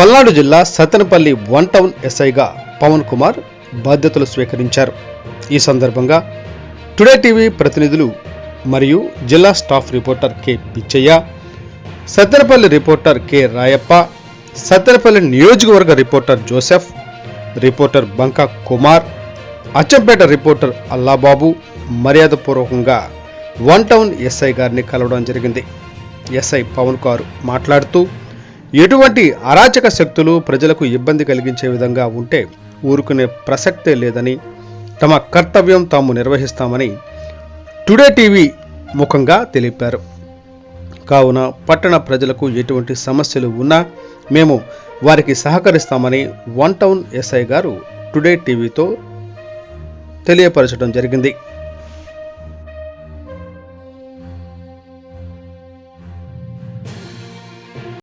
పల్నాడు జిల్లా Sattenapalli one town ఎస్ఐగా పవన్ కుమార్ బాధ్యతలు స్వీకరించారు. ఈ సందర్భంగా టుడే టీవీ ప్రతినిధులు మరియు జిల్లా staff reporter K Pichaiah Sattenapalli reporter K Rayappa Sattenapalli నియోజకవర్గ reporter Joseph reporter Banka Kumar Achampet reporter Allababu మర్యాదపూర్వకంగా వన్ టౌన్ ఎస్ఐ గారిని కలవడం జరిగింది. ఎస్ఐ పవన్ కుమార్ మాట్లాడుతూ ఎటువంటి అరాచక శక్తులు ప్రజలకు ఇబ్బంది కలిగించే విధంగా ఉంటే ఊరుకునే ప్రసక్తే లేదని తమ కర్తవ్యం తాము నిర్వహిస్తామని టుడే టీవీ ముఖంగా తెలిపారు. కావున పట్టణ ప్రజలకు ఎటువంటి సమస్యలు ఉన్నా మేము వారికి సహకరిస్తామని వన్ టౌన్ ఎస్ఐ గారు టుడే టీవీతో తెలియపరచడం జరిగింది.